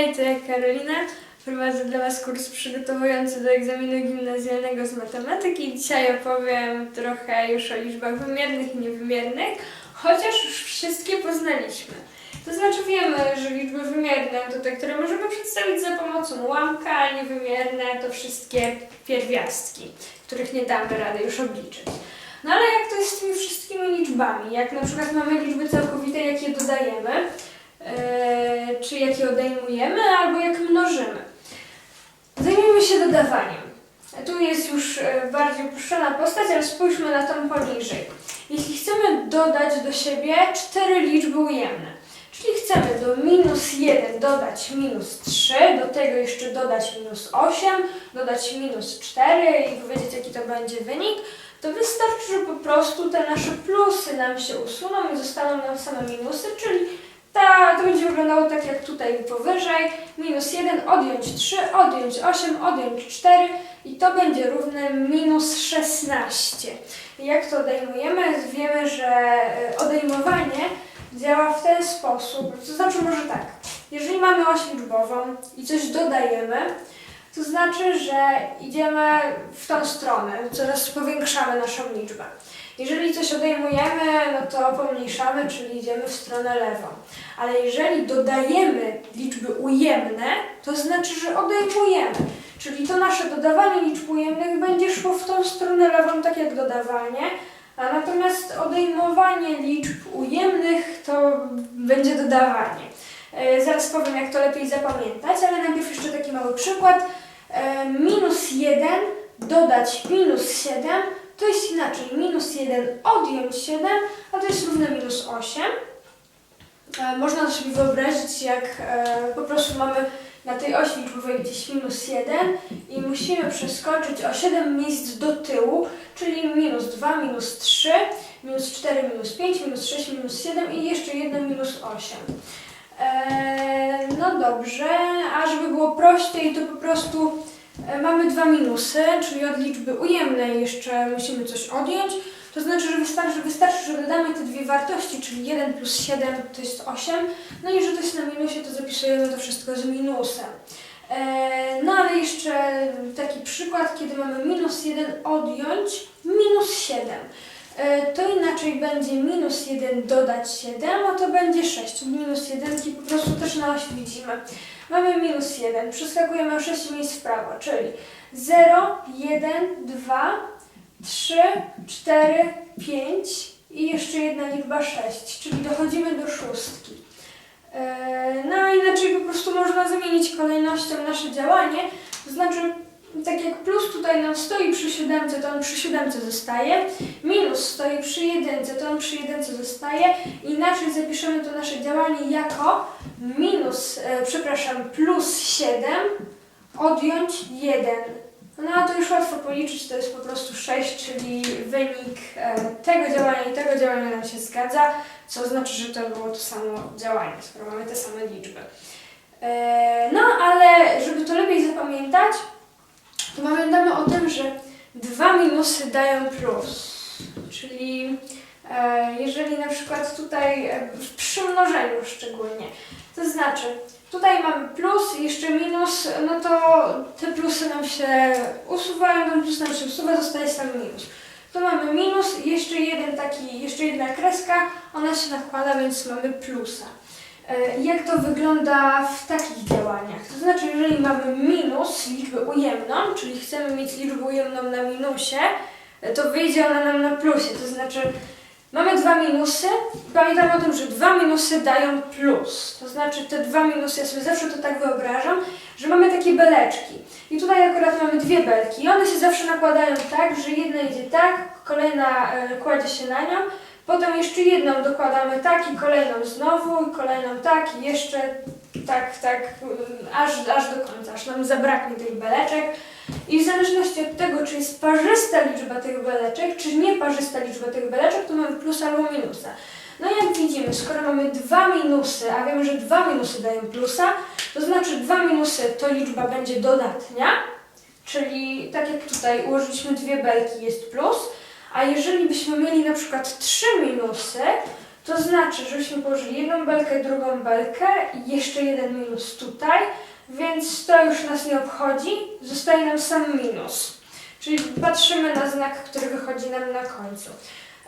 Hej, to ja Karolina. Prowadzę dla Was kurs przygotowujący do egzaminu gimnazjalnego z matematyki. Dzisiaj opowiem trochę już o liczbach wymiernych i niewymiernych, chociaż już wszystkie poznaliśmy. To znaczy wiemy, że liczby wymierne to te, które możemy przedstawić za pomocą ułamka, a niewymierne to wszystkie pierwiastki, których nie damy rady już obliczyć. No ale jak to jest z tymi wszystkimi liczbami? Jak na przykład mamy liczby całkowite, jak je dodajemy, czy jak je odejmujemy, albo jak mnożymy. Zajmijmy się dodawaniem. Tu jest już e, bardziej uproszczona postać, ale spójrzmy na tą poniżej. Jeśli chcemy dodać do siebie cztery liczby ujemne, czyli chcemy do minus 1 dodać minus 3, do tego jeszcze dodać minus 8, dodać minus 4 i powiedzieć jaki to będzie wynik, to wystarczy, że po prostu te nasze plusy nam się usuną i zostaną nam same minusy, czyli ta, to będzie wyglądało tak jak tutaj powyżej. Minus 1, odjąć 3, odjąć 8, odjąć 4 i to będzie równe minus 16. I jak to odejmujemy? Wiemy, że e, odejmowanie działa w ten sposób. To znaczy może tak, jeżeli mamy oś liczbową i coś dodajemy, to znaczy, że idziemy w tą stronę, coraz powiększamy naszą liczbę. Jeżeli coś odejmujemy, no to pomniejszamy, czyli idziemy w stronę lewą. Ale jeżeli dodajemy liczby ujemne, to znaczy, że odejmujemy. Czyli to nasze dodawanie liczb ujemnych będzie szło w tą stronę lewą, tak jak dodawanie, a natomiast odejmowanie liczb ujemnych to będzie dodawanie. E, Zaraz powiem, jak to lepiej zapamiętać, ale najpierw jeszcze taki mały przykład. E, Minus 1 dodać minus 7 to jest inaczej. Minus 1 odjąć 7, a to jest równe minus 8. E, Można sobie wyobrazić, jak e, po prostu mamy na tej osi liczbowej gdzieś minus 1 i musimy przeskoczyć o 7 miejsc do tyłu, czyli minus 2, minus 3, minus 4, minus 5, minus 6, minus 7 i jeszcze jedno minus 8. Eee, no dobrze, a żeby było prościej, to po prostu mamy dwa minusy, czyli od liczby ujemnej jeszcze musimy coś odjąć. To znaczy, że wystarczy, wystarczy, że dodamy te dwie wartości, czyli 1 plus 7 to jest 8. No i że to jest na minusie, to zapisujemy to wszystko z minusem. Eee, no ale jeszcze taki przykład, kiedy mamy minus 1 odjąć minus 7. E, To inaczej będzie minus 1 dodać 7, a to będzie 6. Minus 1 i po prostu też na osi widzimy. Mamy minus 1, przeskakujemy o 6 miejsc w prawo, czyli 0, 1, 2, 3, 4, 5 i jeszcze jedna liczba 6, czyli dochodzimy do szóstki. E, No a inaczej po prostu można zamienić kolejnością nasze działanie, to znaczy tak jak plus tutaj nam stoi przy siódemce, to on przy siódemce zostaje. Minus stoi przy jedynce, to on przy jedynce zostaje. Inaczej zapiszemy to nasze działanie jako minus, e, przepraszam, plus 7 odjąć 1. No a to już łatwo policzyć, to jest po prostu 6, czyli wynik e, tego działania i tego działania nam się zgadza, co oznacza, że to było to samo działanie, skoro mamy te same liczby. E, no ale żeby to lepiej zapamiętać, że dwa minusy dają plus. Czyli e, jeżeli na przykład tutaj e, w przymnożeniu szczególnie, to znaczy tutaj mamy plus i jeszcze minus, no to te plusy nam się usuwają, ten plus nam się usuwa, zostaje sam minus. Tu mamy minus i jeszcze jeden taki, jeszcze jedna kreska, ona się nakłada, więc mamy plusa. E, Jak to wygląda w takich działaniach? To znaczy, jeżeli mamy minus, liczbę ujemną, czyli chcemy mieć liczbę ujemną na minusie, e, to wyjdzie ona nam na plusie. To znaczy, mamy dwa minusy pamiętamy o tym, że dwa minusy dają plus. To znaczy, te dwa minusy, ja sobie zawsze to tak wyobrażam, że mamy takie beleczki. I tutaj akurat mamy dwie belki i one się zawsze nakładają tak, że jedna idzie tak, kolejna e, kładzie się na nią, Potem jeszcze jedną dokładamy tak i kolejną znowu, i kolejną tak i jeszcze tak, tak, aż, aż do końca, aż nam zabraknie tych beleczek. I w zależności od tego, czy jest parzysta liczba tych beleczek, czy nieparzysta liczba tych beleczek, to mamy plus albo minusa. No jak widzimy, skoro mamy dwa minusy, a wiemy, że dwa minusy dają plusa, to znaczy dwa minusy to liczba będzie dodatnia, czyli tak jak tutaj ułożyliśmy dwie belki, jest plus, a jeżeli byśmy mieli na przykład trzy minusy, To znaczy, żebyśmy położyli jedną belkę, drugą belkę i jeszcze jeden minus tutaj, więc to już nas nie obchodzi, zostaje nam sam minus. Czyli patrzymy na znak, który wychodzi nam na końcu.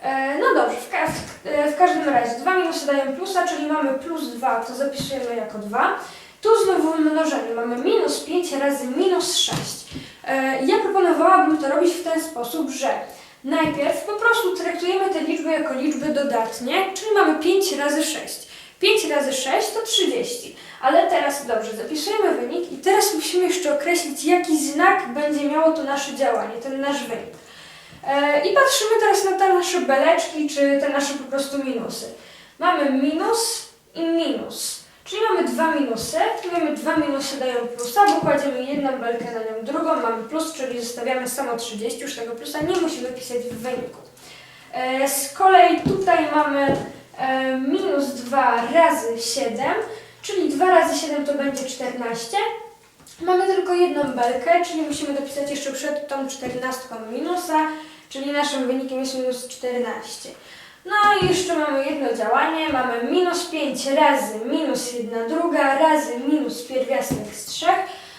E, No dobrze, w, ka- w, e, w każdym razie dwa minusy dają plusa, czyli mamy plus 2, to zapisujemy jako 2. Tu znowu mnożenie, mamy minus 5 razy minus 6. E, Ja proponowałabym to robić w ten sposób, że najpierw po prostu traktujemy te liczby jako liczby dodatnie, czyli mamy 5 razy 6. 5 razy 6 to 30. Ale teraz dobrze, zapisujemy wynik i teraz musimy jeszcze określić, jaki znak będzie miało to nasze działanie, ten nasz wynik. E, I patrzymy teraz na te nasze beleczki, czy te nasze po prostu minusy. Mamy minus i minus. Czyli mamy dwa minusy, mamy dwa minusy dają plusa, bo kładziemy jedną belkę na nią, drugą mamy plus, czyli zostawiamy samo 30, już tego plusa nie musimy pisać w wyniku. E, Z kolei tutaj mamy e, minus 2 razy 7, czyli 2 razy 7 to będzie 14. Mamy tylko jedną belkę, czyli musimy dopisać jeszcze przed tą 14 minusa, czyli naszym wynikiem jest minus 14. No i jeszcze mamy jedno działanie, mamy minus 5 razy minus 1 druga razy minus pierwiastek z 3.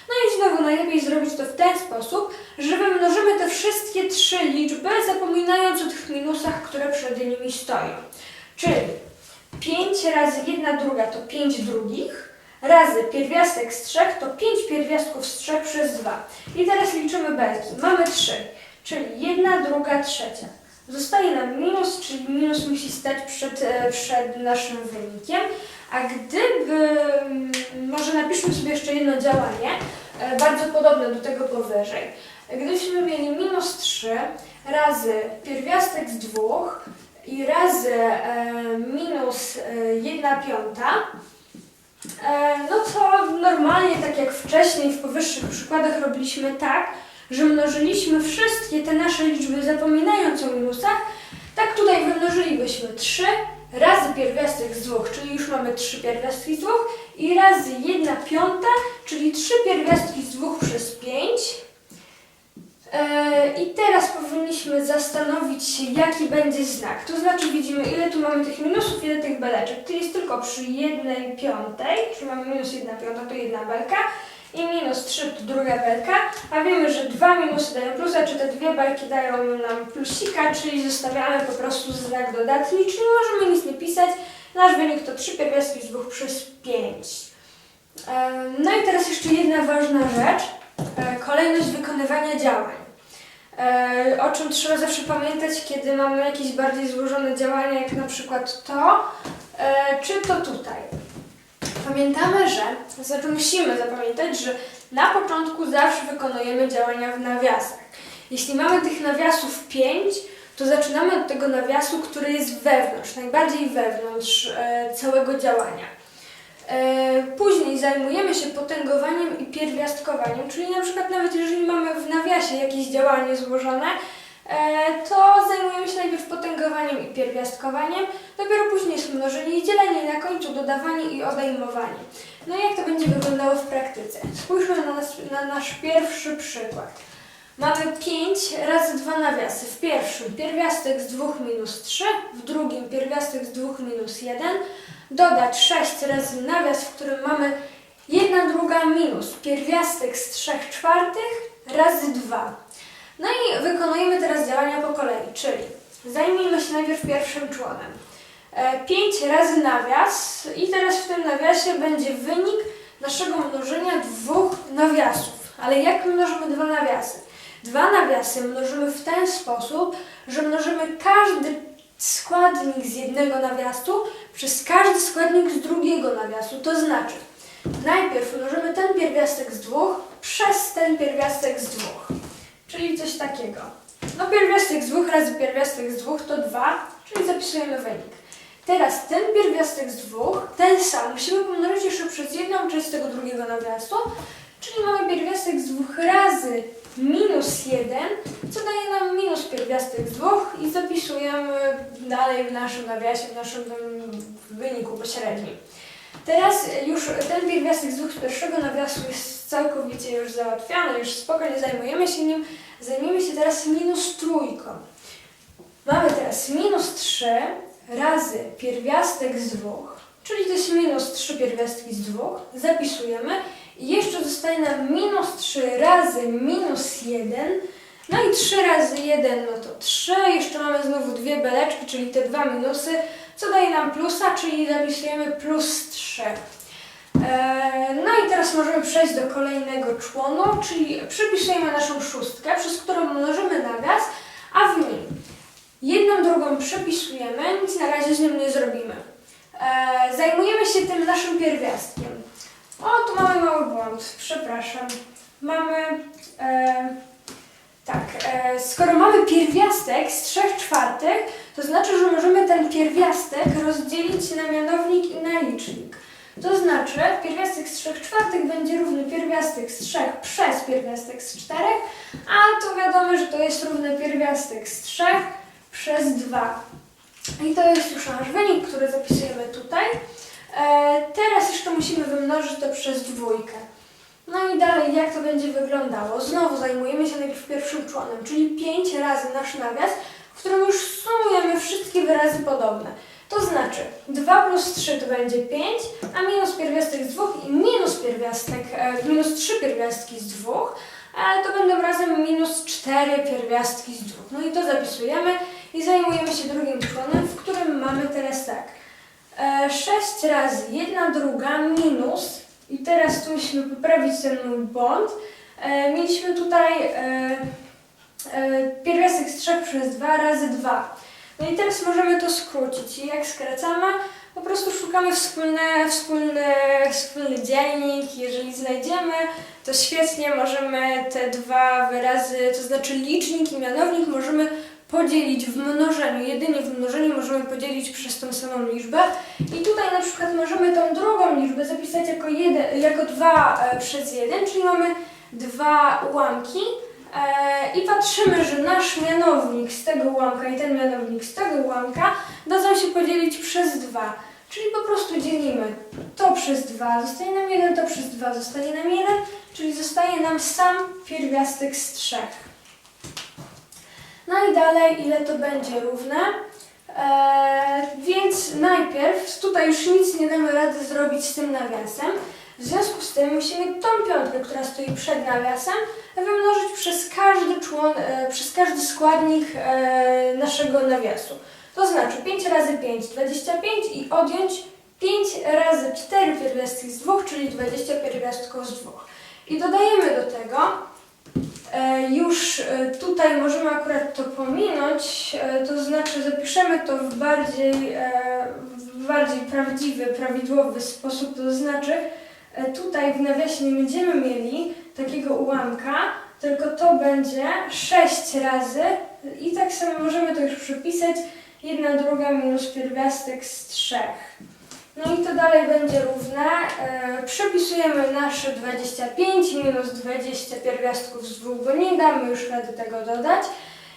No i znowu najlepiej zrobić to w ten sposób, że wymnożymy te wszystkie trzy liczby, zapominając o tych minusach, które przed nimi stoją. Czyli 5 razy 1 druga to 5 drugich, razy pierwiastek z 3 to 5 pierwiastków z 3 przez 2. I teraz liczymy belki. Mamy 3, czyli 1 druga trzecia. Zostaje nam minus, czyli minus musi stać przed, e, przed naszym wynikiem. A gdyby, mm, może napiszmy sobie jeszcze jedno działanie, e, bardzo podobne do tego powyżej. Gdybyśmy mieli minus 3 razy pierwiastek z 2 i razy e, minus e, 1 piąta, no to normalnie, tak jak wcześniej w powyższych przykładach robiliśmy tak, że mnożyliśmy wszystkie te nasze liczby zapominając o minusach, tak tutaj wymnożylibyśmy 3 razy pierwiastek z 2, czyli już mamy 3 pierwiastki z 2 i razy 1 piąta, czyli 3 pierwiastki z 2 przez 5. E, I teraz powinniśmy zastanowić się, jaki będzie znak. To znaczy widzimy, ile tu mamy tych minusów, ile tych beleczek. Tu jest tylko przy jednej piątej, czyli mamy minus 1 piąta, to jedna belka i minus 3 to druga belka, a wiemy, że dwa minusy dają plusa, czy te dwie belki dają nam plusika, czyli zostawiamy po prostu znak dodatni, czyli możemy nic nie pisać. Nasz wynik to 3 pierwiastki z 2 przez 5. E, No i teraz jeszcze jedna ważna rzecz, e, kolejność wykonywania działań. E, O czym trzeba zawsze pamiętać, kiedy mamy jakieś bardziej złożone działania, jak na przykład to, e, czy to tutaj. Pamiętamy, że, znaczy musimy zapamiętać, że na początku zawsze wykonujemy działania w nawiasach. Jeśli mamy tych nawiasów 5, to zaczynamy od tego nawiasu, który jest wewnątrz, najbardziej wewnątrz e, całego działania. E, później zajmujemy się potęgowaniem i pierwiastkowaniem, czyli na przykład nawet jeżeli mamy w nawiasie jakieś działanie złożone, to zajmujemy się najpierw potęgowaniem i pierwiastkowaniem, dopiero później mnożenie i dzielenie, na końcu dodawanie i odejmowanie. No i jak to będzie wyglądało w praktyce? Spójrzmy na, nas, na nasz pierwszy przykład. Mamy 5 razy 2 nawiasy. W pierwszym pierwiastek z 2 minus 3, w drugim pierwiastek z 2 minus 1, dodać 6 razy nawias, w którym mamy 1 druga minus pierwiastek z 3 czwartych razy 2. No i wykonujemy teraz działania po kolei, czyli zajmijmy się najpierw pierwszym członem. 5 razy nawias i teraz w tym nawiasie będzie wynik naszego mnożenia dwóch nawiasów. Ale jak mnożymy dwa nawiasy? Dwa nawiasy mnożymy w ten sposób, że mnożymy każdy składnik z jednego nawiasu przez każdy składnik z drugiego nawiasu. To znaczy, najpierw mnożymy ten pierwiastek z dwóch przez ten pierwiastek z dwóch. Czyli coś takiego. No pierwiastek z dwóch razy pierwiastek z dwóch to dwa, czyli zapisujemy wynik. Teraz ten pierwiastek z dwóch, ten sam, musimy pomnożyć jeszcze przez jedną część tego drugiego nawiasu, czyli mamy pierwiastek z dwóch razy minus jeden, co daje nam minus pierwiastek z dwóch i zapisujemy dalej w naszym nawiasie, w naszym wyniku pośrednim. Teraz już ten pierwiastek z dwóch z pierwszego nawiasu jest całkowicie już załatwiony, już spokojnie zajmujemy się nim. Zajmiemy się teraz minus trójką. Mamy teraz minus 3 razy pierwiastek z 2, czyli to jest minus 3 pierwiastki z 2. Zapisujemy i jeszcze zostaje nam minus 3 razy minus 1. No i 3 razy 1 no to 3. Jeszcze mamy znowu dwie beleczki, czyli te dwa minusy, co daje nam plusa, czyli zapisujemy plus 3. Eee, No i teraz możemy przejść do kolejnego członu, czyli przypisujemy naszą szóstkę, przez którą mnożymy nawias, a w nim jedną drugą przepisujemy, nic na razie z nim nie zrobimy. Eee, Zajmujemy się tym naszym pierwiastkiem. O, tu mamy mały błąd, przepraszam. Mamy, e, tak, e, skoro mamy pierwiastek z 3 czwartych, to znaczy, że możemy ten pierwiastek rozdzielić na mianownik i na licznik. To znaczy, pierwiastek z 3 czwartych będzie równy pierwiastek z 3 przez pierwiastek z 4, a to wiadomo, że to jest równy pierwiastek z 3 przez 2. I to jest już nasz wynik, który zapisujemy tutaj. E, teraz jeszcze musimy wymnożyć to przez dwójkę. No i dalej, jak to będzie wyglądało? Znowu zajmujemy się najpierw pierwszym członem, czyli 5 razy nasz nawias, w którym już sumujemy wszystkie wyrazy podobne. To znaczy 2 plus 3 to będzie 5, a minus pierwiastek z 2 i minus pierwiastek, e, minus 3 pierwiastki z 2, ale to będą razem minus 4 pierwiastki z 2. No i to zapisujemy i zajmujemy się drugim członem, w którym mamy teraz tak. E, 6 razy 1 druga minus, i teraz tu musimy poprawić ten mój błąd, e, mieliśmy tutaj e, e, pierwiastek z 3 przez 2 razy 2. No i teraz możemy to skrócić. I jak skracamy, po prostu szukamy wspólny, wspólny, wspólny dzielnik. Jeżeli znajdziemy, to świetnie możemy te dwa wyrazy, to znaczy licznik i mianownik możemy podzielić w mnożeniu. Jedynie w mnożeniu możemy podzielić przez tą samą liczbę. I tutaj na przykład możemy tą drugą liczbę zapisać jako, jeden, jako 2 e, przez 1, czyli mamy dwa ułamki. E, I patrzymy, że nasz mianownik z tego ułamka i ten mianownik z tego ułamka dadzą się podzielić przez 2. Czyli po prostu dzielimy to przez 2, zostaje nam 1, to przez 2, zostaje nam 1, czyli zostaje nam sam pierwiastek z 3. No i dalej, ile to będzie równe? Eee, więc najpierw, tutaj już nic nie damy rady zrobić z tym nawiasem, w związku z tym musimy tą piątkę, która stoi przed nawiasem, wymnożyć przez każdy człon, e, przez każdy składnik e, naszego nawiasu. To znaczy 5 razy 5, 25 i odjąć 5 razy 4 pierwiastki z 2, czyli 20 pierwiastków z 2. I dodajemy do tego E, Już tutaj możemy akurat to pominąć, to znaczy zapiszemy to w bardziej, w bardziej prawdziwy, prawidłowy sposób, to znaczy tutaj w nawiasie nie będziemy mieli takiego ułamka, tylko to będzie 6 razy i tak samo możemy to już przypisać, jedna druga minus pierwiastek z 3. No i to dalej będzie równe. E, przepisujemy nasze 25 minus 20 pierwiastków z 2, bo nie damy już rady tego dodać.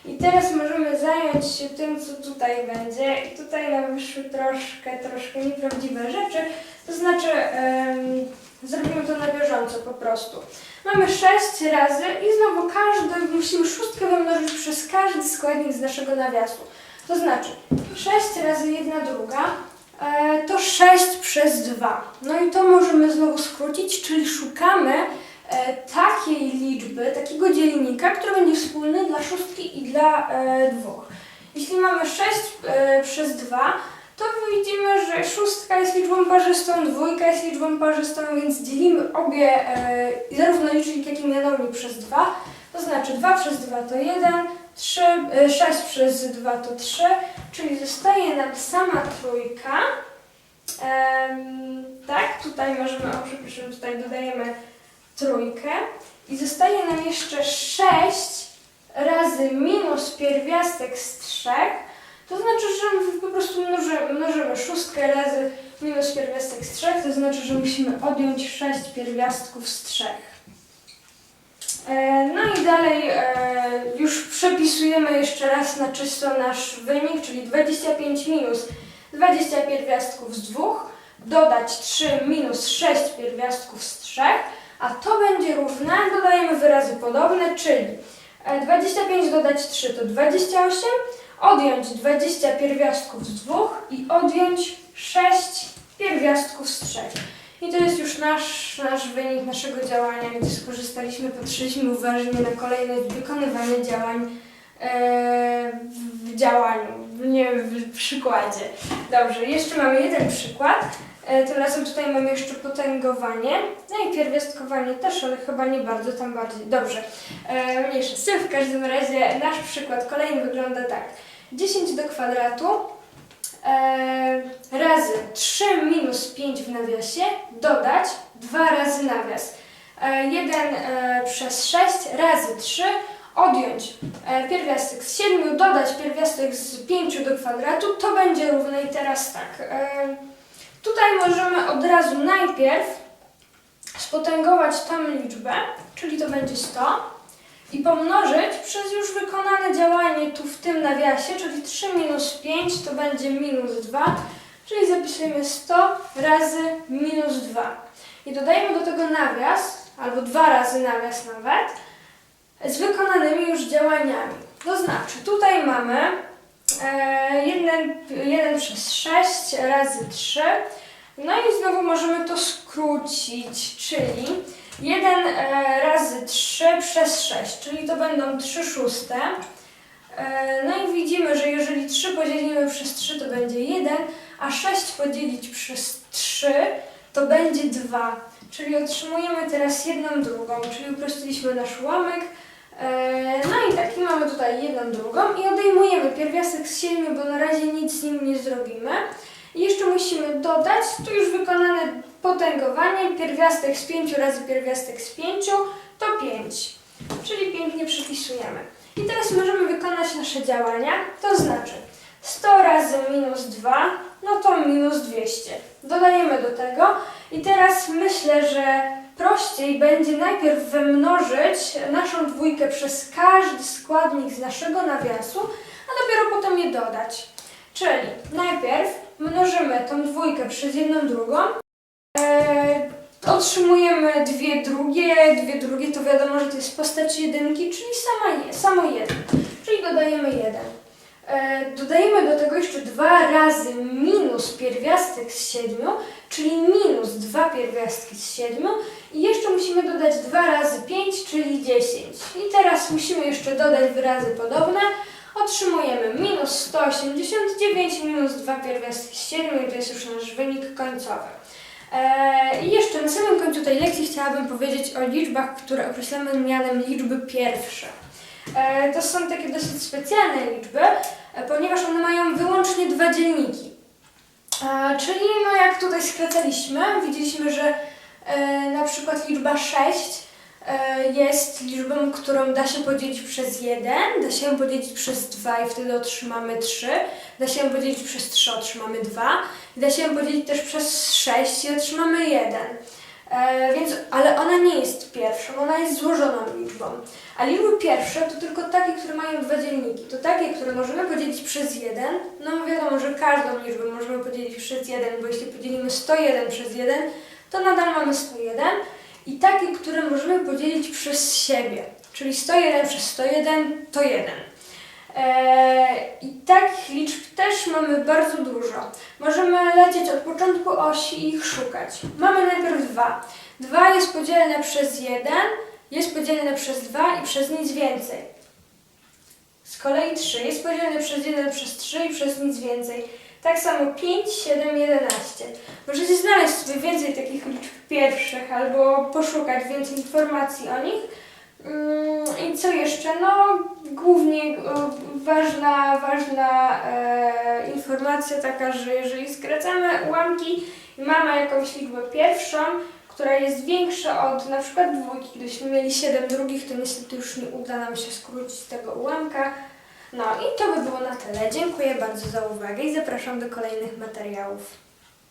I teraz możemy zająć się tym, co tutaj będzie. I tutaj nam wyszły troszkę, troszkę nieprawdziwe rzeczy. To znaczy, zrobimy to na bieżąco po prostu. Mamy 6 razy i znowu każdy, musimy szóstkę wymnożyć przez każdy składnik z naszego nawiasu. To znaczy 6 razy 1 druga E, to 6 przez 2. No i to możemy znowu skrócić, czyli szukamy e, takiej liczby, takiego dzielnika, który będzie wspólny dla szóstki i dla e, dwóch. Jeśli mamy 6 e, przez 2, to widzimy, że szóstka jest liczbą parzystą, dwójka jest liczbą parzystą, więc dzielimy obie, e, zarówno licznik, jak i mianownik przez 2. To znaczy 2 przez 2 to 1, 3, e, 6 przez 2 to 3, czyli zostaje nam sama trójka. Em, tak, tutaj możemy, o przepraszam, tutaj dodajemy trójkę i zostaje nam jeszcze 6 razy minus pierwiastek z 3. To znaczy, że po prostu mnożymy, mnożymy szóstkę razy minus pierwiastek z 3, to znaczy, że musimy odjąć 6 pierwiastków z 3. E, No i dalej e, już przepisujemy jeszcze raz na czysto nasz wynik, czyli 25 minus 20 pierwiastków z 2, dodać 3 minus 6 pierwiastków z 3, a to będzie równe, dodajemy wyrazy podobne, czyli e, 25 dodać 3 to 28, odjąć 20 pierwiastków z 2 i odjąć 6 pierwiastków z 3. I to jest już nasz, nasz wynik naszego działania, gdzie skorzystaliśmy, patrzyliśmy uważnie na kolejność wykonywania działań e, w działaniu, nie w przykładzie. Dobrze, jeszcze mamy jeden przykład. E, Tym razem tutaj mamy jeszcze potęgowanie, no i pierwiastkowanie też, ale chyba nie bardzo, tam bardziej. Dobrze, e, mniejsza z tym. W każdym razie nasz przykład kolejny wygląda tak. 10 do kwadratu e, razy 3 minus 5 w nawiasie dodać 2 razy nawias. E, 1 e, przez 6 razy 3 odjąć pierwiastek z 7, dodać pierwiastek z 5 do kwadratu, to będzie równe i teraz tak. Tutaj możemy od razu najpierw spotęgować tą liczbę, czyli to będzie 100 i pomnożyć przez już wykonane działanie tu w tym nawiasie, czyli 3 minus 5 to będzie minus 2, czyli zapisujemy 100 razy minus 2. I dodajemy do tego nawias, albo dwa razy nawias nawet, z wykonanymi już działaniami. To znaczy, tutaj mamy 1, 1 przez 6 razy 3, no i znowu możemy to skrócić, czyli 1 e, razy 3 przez 6, czyli to będą 3 szóste. E, No i widzimy, że jeżeli 3 podzielimy przez 3 to będzie 1, a 6 podzielić przez 3 to będzie 2. Czyli otrzymujemy teraz jedną drugą, czyli uprościliśmy nasz ułamek. E, No i tak, i mamy tutaj jedną drugą i odejmujemy pierwiastek z 7, bo na razie nic z nim nie zrobimy. I jeszcze musimy dodać, tu już wykonane potęgowanie, pierwiastek z 5 razy pierwiastek z 5 to 5. Czyli pięknie przypisujemy. I teraz możemy wykonać nasze działania, to znaczy 100 razy minus 2, no to minus 200. Dodajemy do tego i teraz myślę, że prościej będzie najpierw wymnożyć naszą dwójkę przez każdy składnik z naszego nawiasu, a dopiero potem je dodać. Czyli najpierw mnożymy tą dwójkę przez jedną drugą, e, otrzymujemy dwie drugie, dwie drugie to wiadomo, że to jest postać jedynki, czyli sama samo jeden, czyli dodajemy jeden. E, dodajemy do tego jeszcze dwa razy minus pierwiastek z 7, czyli minus dwa pierwiastki z 7 i jeszcze musimy dodać 2 razy 5, czyli 10. I teraz musimy jeszcze dodać wyrazy podobne. Otrzymujemy minus 189 minus 2 pierwiastki z 7 i to jest już nasz wynik końcowy. E, I jeszcze na samym końcu tej lekcji chciałabym powiedzieć o liczbach, które określamy mianem liczby pierwsze. E, To są takie dosyć specjalne liczby, e, ponieważ one mają wyłącznie dwa dzielniki. E, Czyli no jak tutaj skracaliśmy, widzieliśmy, że na przykład liczba 6 e, jest liczbą, którą da się podzielić przez 1, da się podzielić przez 2 i wtedy otrzymamy 3, da się podzielić przez 3, otrzymamy 2 i da się podzielić też przez 6 i otrzymamy 1. E, więc, ale ona nie jest pierwszą, ona jest złożoną liczbą. A liczby pierwsze to tylko takie, które mają dwa dzielniki. To takie, które możemy podzielić przez 1. No wiadomo, że każdą liczbę możemy podzielić przez 1, bo jeśli podzielimy 101 przez 1, to nadal mamy 101. I takie, które możemy podzielić przez siebie. Czyli 101 przez 101 to 1. Eee, I takich liczb też mamy bardzo dużo. Możemy lecieć od początku osi i ich szukać. Mamy najpierw 2. 2 jest podzielone przez 1, jest podzielone przez 2 i przez nic więcej. Z kolei 3 jest podzielone przez 1 przez 3 i przez nic więcej. Tak samo 5, 7, 11. Możecie znaleźć sobie więcej takich liczb pierwszych albo poszukać więcej informacji o nich. Mm, I co jeszcze? No, głównie e, ważna, ważna e, informacja taka, że jeżeli skracamy ułamki i mamy jakąś liczbę pierwszą, która jest większa od na przykład dwójki, gdybyśmy mieli 7 drugich, to niestety już nie uda nam się skrócić tego ułamka. No i to by było na tyle. Dziękuję bardzo za uwagę i zapraszam do kolejnych materiałów.